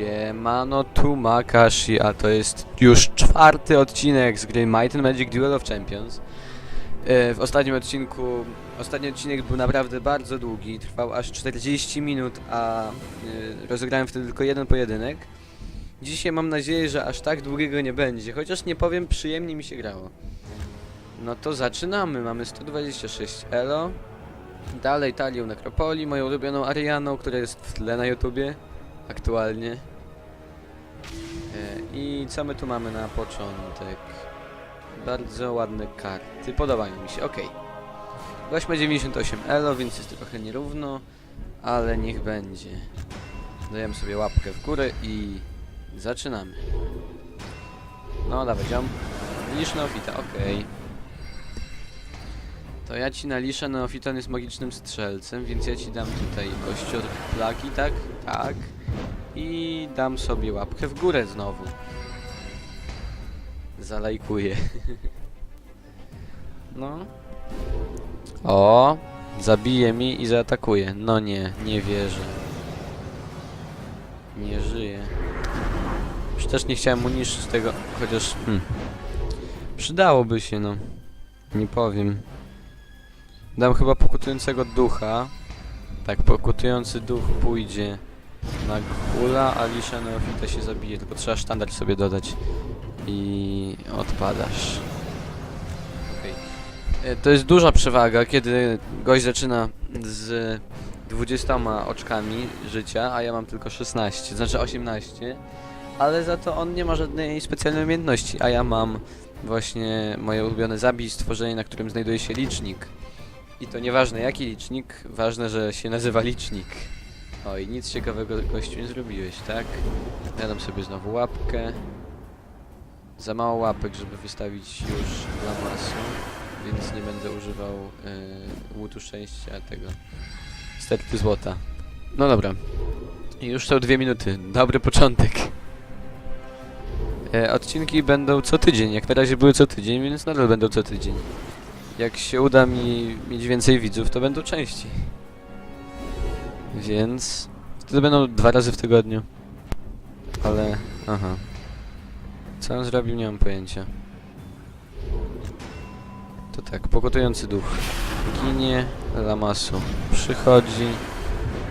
Siemano, tu Makashi, a to jest już czwarty odcinek z gry Might and Magic Duel of Champions. E, W ostatnim odcinku, ostatni odcinek był naprawdę bardzo długi, trwał aż 40 minut, a e, rozegrałem wtedy tylko jeden pojedynek. Dzisiaj mam nadzieję, że aż tak długiego nie będzie, chociaż nie powiem, przyjemnie mi się grało. No to zaczynamy, mamy 126 elo. Dalej Talią Nekropolii, moją ulubioną Arianą, która jest w tle na YouTubie aktualnie. E, I co my tu mamy na początek? Bardzo ładne karty, podobają mi się, ok. 898 elo, więc jest trochę nierówno, ale niech będzie. Dajemy sobie łapkę w górę i zaczynamy. No, dawaj, ziom. Lisz neofita, okej. To ja ci na liszę neofita on jest magicznym strzelcem, więc ja ci dam tutaj kościor plagi, tak? Tak. I dam sobie łapkę w górę znowu. Zalajkuję. no. O, zabije mi i zaatakuje. No nie, nie wierzę. Nie żyje. Już też nie chciałem mu niszczyć tego, chociaż... Hmm. Przydałoby się, no. Nie powiem. Dam chyba pokutującego ducha. Tak, pokutujący duch pójdzie na Gula, a Lisza Neofita się zabije, tylko trzeba sztandar sobie dodać. I odpadasz. Okej. E, To jest duża przewaga, kiedy gość zaczyna z 20 oczkami życia, a ja mam tylko 16, znaczy 18. Ale za to on nie ma żadnej specjalnej umiejętności, a ja mam właśnie moje ulubione zabij, stworzenie, na którym znajduje się licznik. I to nieważne jaki licznik, ważne, że się nazywa licznik. Oj, nic ciekawego gościu nie zrobiłeś, tak? Dam sobie znowu łapkę. Za mało łapek, żeby wystawić już dla masu, więc nie będę używał yy, łutu szczęścia tego. Sterty złota. No dobra. Już są dwie minuty. Dobry początek. E, odcinki będą co tydzień. Jak na razie były co tydzień, więc nadal będą co tydzień. Jak się uda mi mieć więcej widzów, to będą częściej. Więc wtedy będą dwa razy w tygodniu. Ale, aha. Co on zrobił, nie mam pojęcia. To tak, pogotujący duch. Ginie, Lamasu przychodzi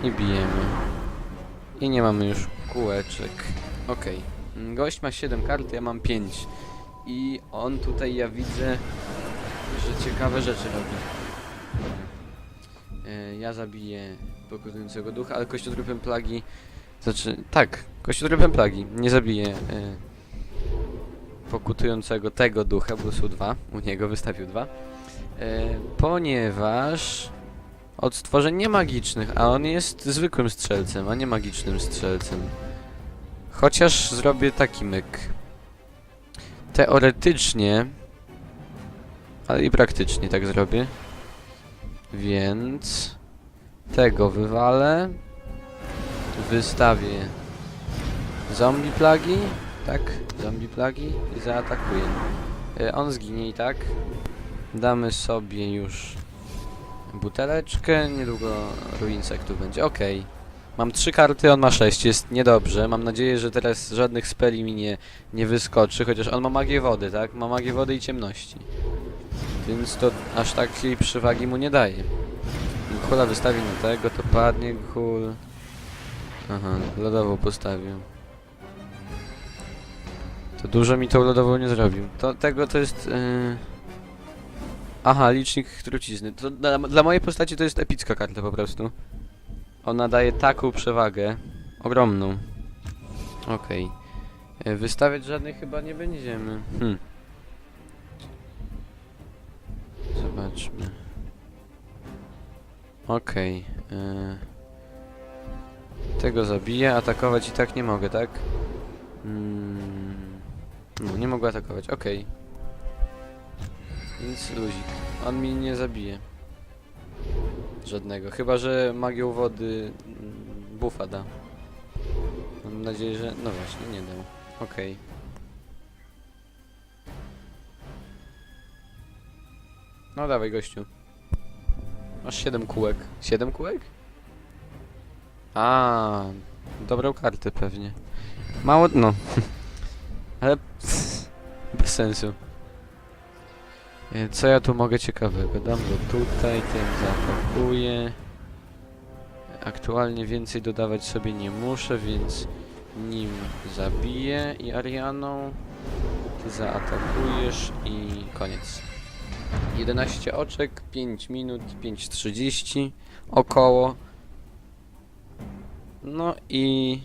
i bijemy. I nie mamy już kółeczek. Okej. Mm, Gość ma 7 kart, ja mam 5. I on tutaj, ja widzę, że ciekawe rzeczy robi. E, ja zabiję pokonującego ducha, ale kościotrupem plagi... Znaczy, tak, kościotrupem plagi. Nie zabiję e, pokutującego tego ducha, bo są dwa. U niego wystawił dwa. E, ponieważ od stworzeń nie magicznych, a on jest zwykłym strzelcem, a nie magicznym strzelcem. Chociaż zrobię taki myk. Teoretycznie, ale i praktycznie tak zrobię. Więc tego wywalę. Wystawię zombie plagi, tak? Zombie plagi i zaatakuję. E, on zginie i tak. Damy sobie już buteleczkę, niedługo ruinsektów będzie. Okej. Mam trzy karty, on ma sześć, jest niedobrze. Mam nadzieję, że teraz żadnych speli mi nie, nie wyskoczy, chociaż on ma magię wody, tak? Ma magię wody i ciemności. Więc to aż takiej przewagi mu nie daje. Hula wystawi na tego, to padnie Hul. Aha, lodową postawił. To dużo mi tą lodową nie zrobił. To, tego to jest... Yy... Aha, licznik trucizny. To dla, dla mojej postaci to jest epicka karta po prostu. Ona daje taką przewagę. Ogromną. Okej. E, Wystawiać żadnych chyba nie będziemy. Hmm. Zobaczmy. Okej. e, Tego zabiję, atakować i tak nie mogę, tak? Mm. No, nie mogę atakować, okej. Więc luzik. On mi nie zabije. Żadnego. Chyba, że magią wody mm, buffa da. Mam nadzieję, że... No właśnie, nie dał. Okej. No dawaj, gościu. Masz 7 kółek. 7 kółek? A, dobrą kartę pewnie. Mało, no. Ale bez sensu. E, Co ja tu mogę ciekawego? Dam go tutaj, ten zaatakuje. Aktualnie więcej dodawać sobie nie muszę, więc nim zabiję i Arianą ty zaatakujesz i koniec. 11 oczek, 5 minut, 5.30 około. No i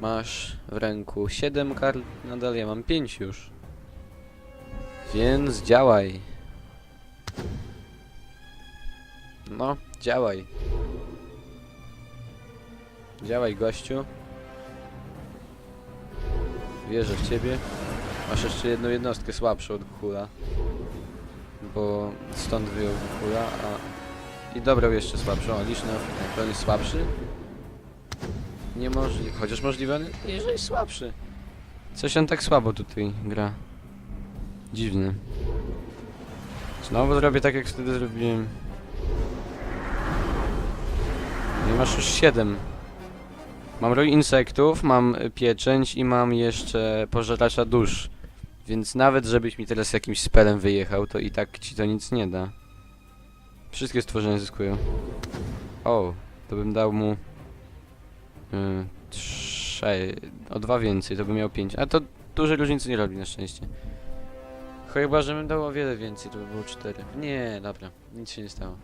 masz w ręku 7 kart, nadal ja mam 5 już. Więc działaj. No, działaj. Działaj, gościu. Wierzę w ciebie. Masz jeszcze jedną jednostkę słabszą od Hula. Bo stąd wyjął Hula, a... I dobrał jeszcze słabszą, a liczny on jest słabszy? Niemożliwe. Chociaż możliwe, jeżeli słabszy. Coś on tak słabo tutaj gra. Dziwny. Znowu zrobię tak jak wtedy zrobiłem. I masz już 7. Mam rój insektów, mam pieczęć i mam jeszcze pożeracza dusz. Więc nawet żebyś mi teraz jakimś spelem wyjechał, to i tak ci to nic nie da. Wszystkie stworzenia zyskują. O, to bym dał mu... Yy, trzy, o dwa więcej, to bym miał pięć. A to dużej różnicy nie robi na szczęście. Chyba, że bym dał o wiele więcej, to by było cztery. Nie, dobra, nic się nie stało.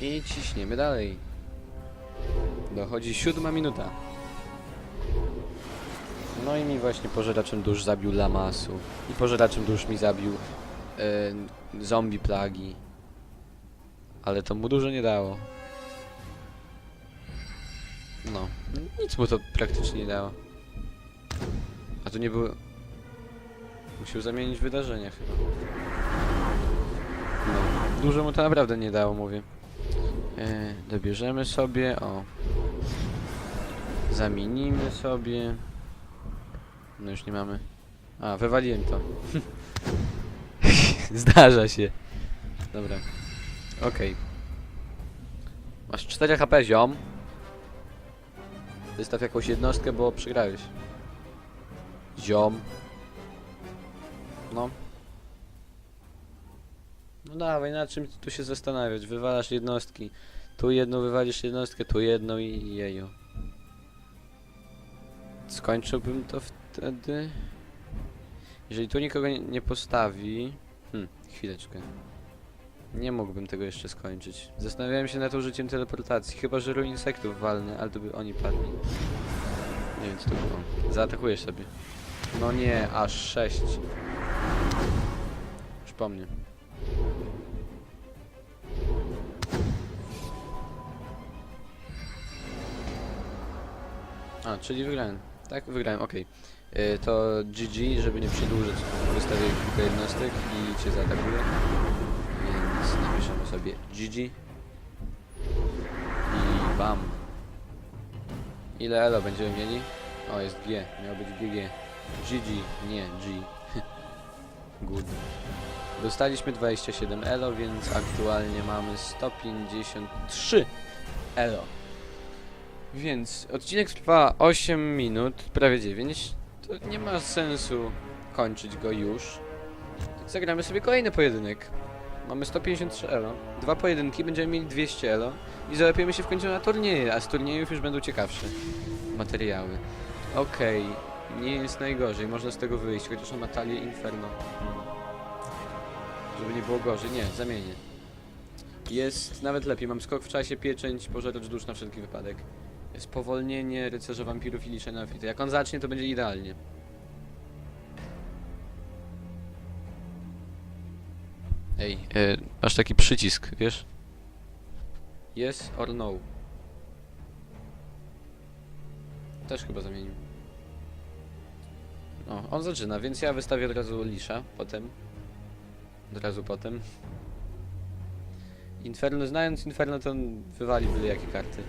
I ciśniemy dalej. Dochodzi siódma minuta. No i mi właśnie pożeraczem dusz zabił Lamasu. I pożeraczem dusz mi zabił e, zombie plagi. Ale to mu dużo nie dało. No, nic mu to praktycznie nie dało. A tu nie było... Musiał zamienić wydarzenia chyba. No, dużo mu to naprawdę nie dało, mówię. E, dobierzemy sobie, o. Zamienimy sobie. No już nie mamy. A, wywaliłem to. Zdarza się. Dobra. Okej. Masz 4 HP, ziom. Wystaw jakąś jednostkę, bo przegrałeś. Ziom. No. No dawaj, na czym tu się zastanawiać? Wywalasz jednostki. Tu jedną wywalisz jednostkę, tu jedną i jeju. Skończyłbym to wtedy. Jeżeli tu nikogo nie, postawi. Hmm, chwileczkę. Nie mógłbym tego jeszcze skończyć. Zastanawiałem się nad użyciem teleportacji. Chyba, że ruin insektów walny, ale to by oni padli. Nie wiem co to było. Zaatakujesz sobie. No nie, aż 6. Już po mnie. A, czyli wygrałem. Tak, wygrałem, okej. Y, To GG, żeby nie przedłużyć, wystawię kilka jednostek i cię zaatakuję. Więc napiszemy sobie GG. I bam. Ile elo będziemy mieli? O, jest G, miał być GG. GG, nie G. Good. Dostaliśmy 27 elo, więc aktualnie mamy 153 elo. Więc odcinek trwa 8 minut, prawie 9. Nie ma sensu kończyć go już. Zagramy sobie kolejny pojedynek. Mamy 153 elo. Dwa pojedynki, będziemy mieli 200 elo. I załapiemy się w końcu na turnieje, a z turniejów już będą ciekawsze materiały. Okej, nie jest najgorzej, można z tego wyjść, chociaż on ma talię Inferno. Hmm. Żeby nie było gorzej, nie, zamienię. Jest nawet lepiej, mam skok w czasie, pieczęć, pożeracz dusz na wszelki wypadek. Spowolnienie rycerza wampirów i liczenia fity. Jak on zacznie, to będzie idealnie. Ej, e, masz taki przycisk, wiesz? Yes or no. Też chyba zamienił. No, on zaczyna, więc ja wystawię od razu Lisza, potem. Od razu potem. Inferno, znając Inferno, to on wywali byle jakie karty.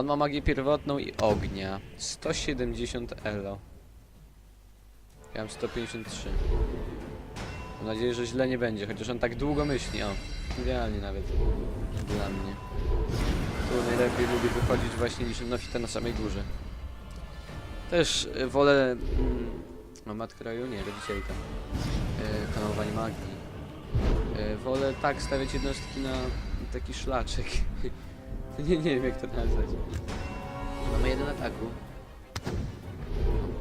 On ma magię pierwotną i ognia. 170 elo. Ja mam 153. Mam nadzieję, że źle nie będzie, chociaż on tak długo myśli. O, idealnie nawet. Dla mnie. Tu najlepiej lubię wychodzić właśnie niż Nofita na samej górze. Też y, wolę... Mm, no Raju? Nie, rodzicielka. Y, kanowanie magii. Y, wolę tak stawiać jednostki na taki szlaczek. nie, nie wiem jak to nazwać. Mamy jeden ataku.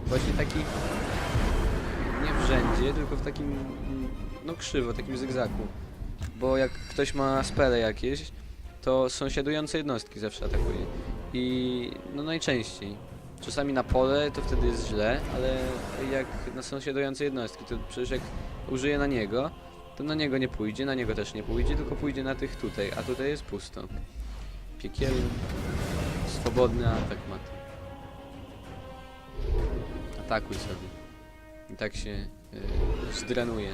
Właśnie taki... Nie w rzędzie, tylko w takim... No krzywo, takim zygzaku. Bo jak ktoś ma spele jakieś, to sąsiadujące jednostki zawsze atakuje. I no najczęściej. Czasami na pole to wtedy jest źle, ale jak na sąsiadujące jednostki, to przecież jak użyję na niego, to na niego nie pójdzie, na niego też nie pójdzie, tylko pójdzie na tych tutaj, a tutaj jest pusto. Piekielny, swobodny atak ma to. Atakuj sobie. I tak się yy, zdrenuje.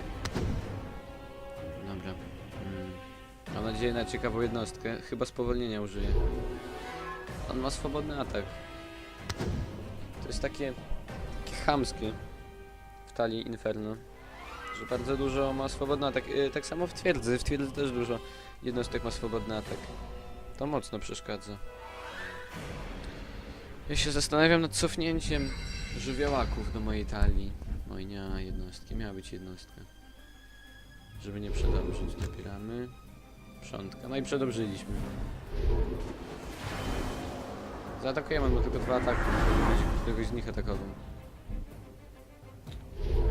Dobra. Mm. Mam nadzieję na ciekawą jednostkę. Chyba spowolnienia użyję. On ma swobodny atak. To jest takie, takie chamskie w talii Inferno. Że bardzo dużo ma swobodny atak. Yy, tak samo w twierdzy. W twierdzy też dużo jednostek ma swobodny atak. To mocno przeszkadza. Ja się zastanawiam nad cofnięciem żywiołaków do mojej talii. Oj nie, jednostki. Miała być jednostka. Żeby nie przedobrzyć. Dobieramy. Przątka. No i przedobrzyliśmy. Zaatakujemy, bo tylko dwa ataki. Będzie któregoś z nich atakował.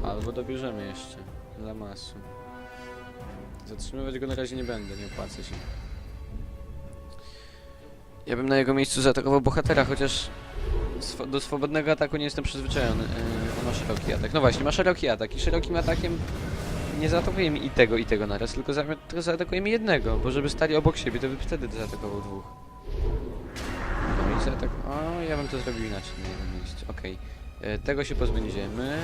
Albo dobierzemy jeszcze. Dla masu. Zatrzymywać go na razie nie będę, nie opłaca się. Ja bym na jego miejscu zaatakował bohatera, chociaż swo- do swobodnego ataku nie jestem przyzwyczajony. Yy, on ma szeroki atak. No właśnie, ma szeroki atak i szerokim atakiem nie zaatakujemy i tego, i tego naraz, tylko, za, tylko zaatakujemy jednego, bo żeby stali obok siebie, to by wtedy zaatakował dwóch. No i. O, ja bym to zrobił inaczej na jego miejscu. Okej. E, Tego się pozbędziemy.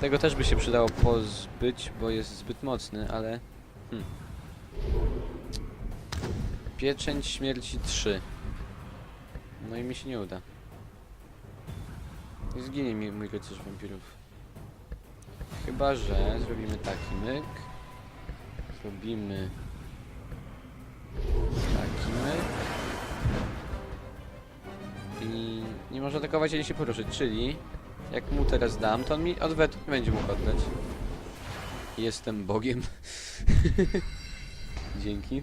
Tego też by się przydało pozbyć, bo jest zbyt mocny, ale... Hmm. Pieczęć śmierci 3. No i mi się nie uda. I zginie mi mój rycerz wampirów. Chyba, że zrobimy taki myk. Zrobimy taki myk. I nie może atakować ani się poruszyć, czyli jak mu teraz dam, to on mi odwetu nie będzie mógł oddać. Jestem Bogiem. Dzięki.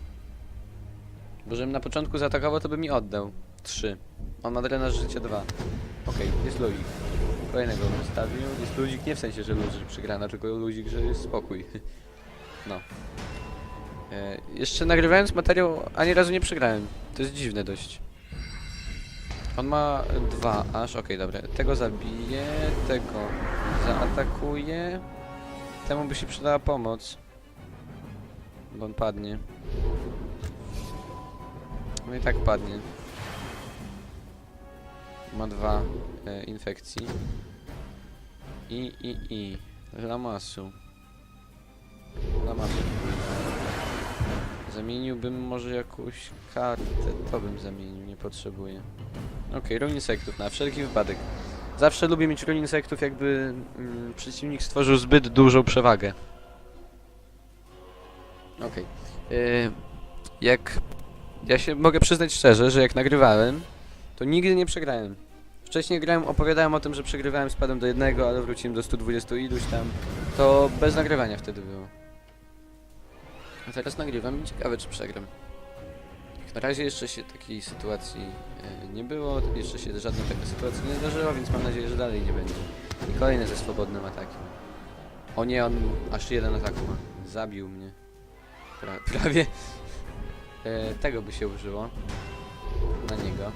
Bo żebym na początku zaatakował, to by mi oddał. 3. On ma drenaż życia 2. Okej, jest luzik. Kolejnego bym wystawił. Jest luzik nie w sensie, że luzik przegrana, tylko luzik, że jest spokój. No. E, jeszcze nagrywając materiał ani razu nie przegrałem. To jest dziwne dość. On ma dwa aż, okej, dobra. Tego zabije, tego zaatakuje. Temu by się przydała pomoc. Bo on padnie. No i tak padnie. Ma dwa e, infekcji. I, i, i. Lamasu. Lamasu. Zamieniłbym może jakąś kartę. To bym zamienił, nie potrzebuję. Okej, ruin insektów na wszelki wypadek. Zawsze lubię mieć ruin insektów, jakby mm, przeciwnik stworzył zbyt dużą przewagę. Okej. Yy, jak... Ja się mogę przyznać szczerze, że jak nagrywałem, to nigdy nie przegrałem. Wcześniej grałem, opowiadałem o tym, że przegrywałem, spadłem do jednego, ale wróciłem do 120 iluś tam. To bez nagrywania wtedy było. A teraz nagrywam i ciekawe, czy przegram. Na razie jeszcze się takiej sytuacji e, nie było, jeszcze się żadnej takiej sytuacji nie zdarzyło, więc mam nadzieję, że dalej nie będzie. I kolejny ze swobodnym atakiem. O nie, on aż jeden atak ma. Zabił mnie. Pra, prawie. E, tego by się użyło. Na niego.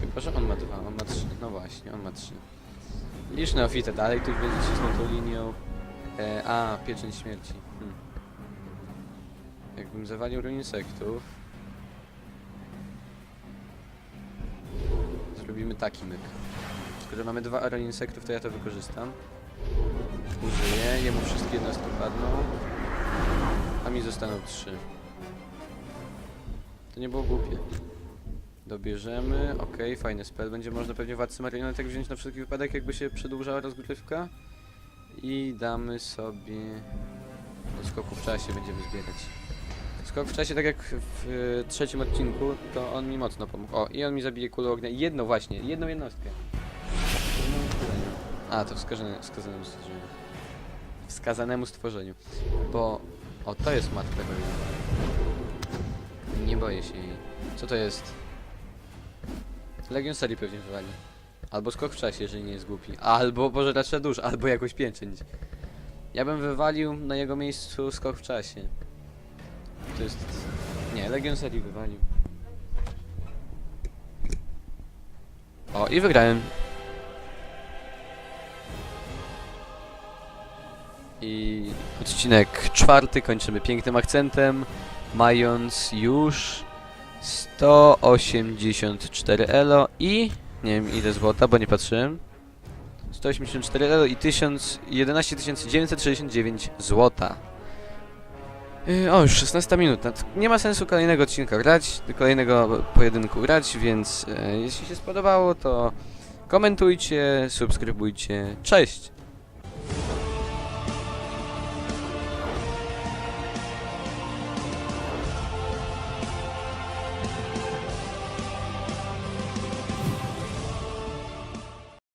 Chyba, że on ma dwa, on ma trzy. No właśnie, on ma trzy. Licz neofitę dalej, tu będzie cisnął tą linią. E, a, pieczęć śmierci. Hmm. Jakbym zawalił ruin insektów. Zrobimy taki myk. Tylko, że mamy dwa ruin insektów, to ja to wykorzystam. Użyję, jemu wszystkie jednostki padną. Mi zostaną trzy. To nie było głupie. Dobierzemy, okej, fajny spell. Będzie można pewnie władcy marionetek wziąć na wszelki wypadek, jakby się przedłużała rozgrywka. I damy sobie... Do skoku w czasie będziemy zbierać. skok w czasie, tak jak w y, trzecim odcinku, to on mi mocno pomógł. O, i on mi zabije kulę ognia. Jedną właśnie, jedną jednostkę. A, to wskazane, wskazanemu stworzeniu. Wskazanemu stworzeniu. Bo... O, to jest matka Horrida. Nie boję się jej. Co to jest? Legion serii pewnie wywali. Albo skok w czasie, jeżeli nie jest głupi. Albo pożeracza dusz, albo jakąś pięczęć. Ja bym wywalił na jego miejscu skok w czasie. To jest... Nie, Legion serii wywalił. O, i wygrałem. I odcinek czwarty kończymy pięknym akcentem, mając już 184 elo i nie wiem ile złota, bo nie patrzyłem. 184 elo i 1000, 11 969 złota. Yy, o, już 16 minut. Nad- Nie ma sensu kolejnego odcinka grać, kolejnego pojedynku grać, więc e, jeśli się spodobało, to komentujcie, subskrybujcie. Cześć!